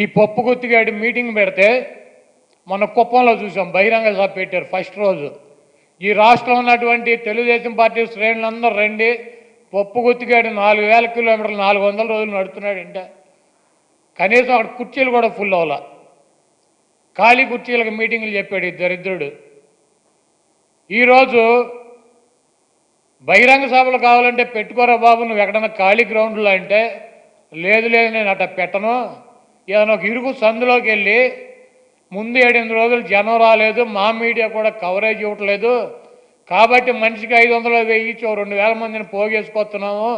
ఈ పప్పు గుత్తిగాడి మీటింగ్ పెడితే మన కుప్పంలో చూసాం బహిరంగ సభ పెట్టారు ఫస్ట్ రోజు. ఈ రాష్ట్రంలో ఉన్నటువంటి తెలుగుదేశం పార్టీ శ్రేణులందరూ రండి పప్పు గుత్తిగాడి నాలుగు వేల కిలోమీటర్లు నాలుగు వందల రోజులు నడుతున్నాడంటే. కనీసం అక్కడ కుర్చీలు కూడా ఫుల్ అవ్వాల ఖాళీ కుర్చీలకు మీటింగ్లు చెప్పాడు ఈ దరిద్రుడు. ఈరోజు బహిరంగ సభలు కావాలంటే పెట్టుకోరా బాబు నువ్వు ఎక్కడన్నా ఖాళీ గ్రౌండ్లో అంటే లేదు లేదు నేను అట్ట పెట్టను. ఏదైనా ఒక ఇరుగు సందులోకి వెళ్ళి ముందు ఏడెనిమిది రోజులు జనం రాలేదు మా మీడియా కూడా కవరేజ్ ఇవ్వట్లేదు. కాబట్టి మనిషికి ఐదు వందలు వెయ్యి ఓ రెండు వేల మందిని పోగేసుకొస్తున్నాము.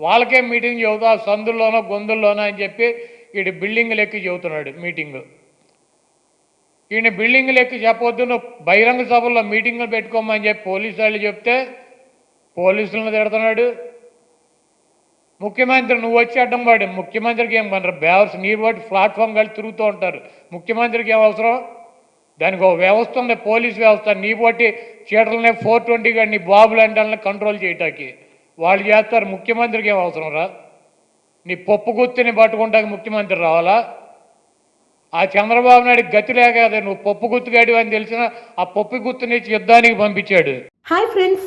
వాళ్ళకే మీటింగ్ చెబుతా సందుల్లోనో గొంతుల్లోనో అని చెప్పి వీడి బిల్డింగ్లు ఎక్కి చెబుతున్నాడు మీటింగు ఈయన బిల్డింగ్లు ఎక్కి చెప్పొద్దు నువ్వు బహిరంగ సభల్లో మీటింగులు పెట్టుకోమని చెప్పి పోలీసు వాళ్ళు చెప్తే పోలీసులను తిడుతున్నాడు. ముఖ్యమంత్రి నువ్వు వచ్చి అడ్డం పడి ముఖ్యమంత్రికి ఏం పని బేవర్స్ నీ వాటి ప్లాట్ఫామ్ కలిసి తిరుగుతూ ఉంటారు. ముఖ్యమంత్రికి ఏం అవసరం? దానికి ఒక వ్యవస్థ ఉంది పోలీస్ వ్యవస్థ. నీ బట్టి చీటలనే ఫోర్ ట్వంటీ కానీ నీ బాబులు అంటే కంట్రోల్ చేయటానికి. వాళ్ళు చేస్తారు ముఖ్యమంత్రికి ఏం అవసరం రా? నీ పప్పు గుత్తిని పట్టుకుంటానికి ముఖ్యమంత్రి రావాలా? ఆ చంద్రబాబు నాయుడు గతి లేక కదా నువ్వు పప్పు గుర్తుగాడి అని తెలిసిన ఆ పప్పు గుత్తుని యుద్ధానికి పంపించాడు. Hi friends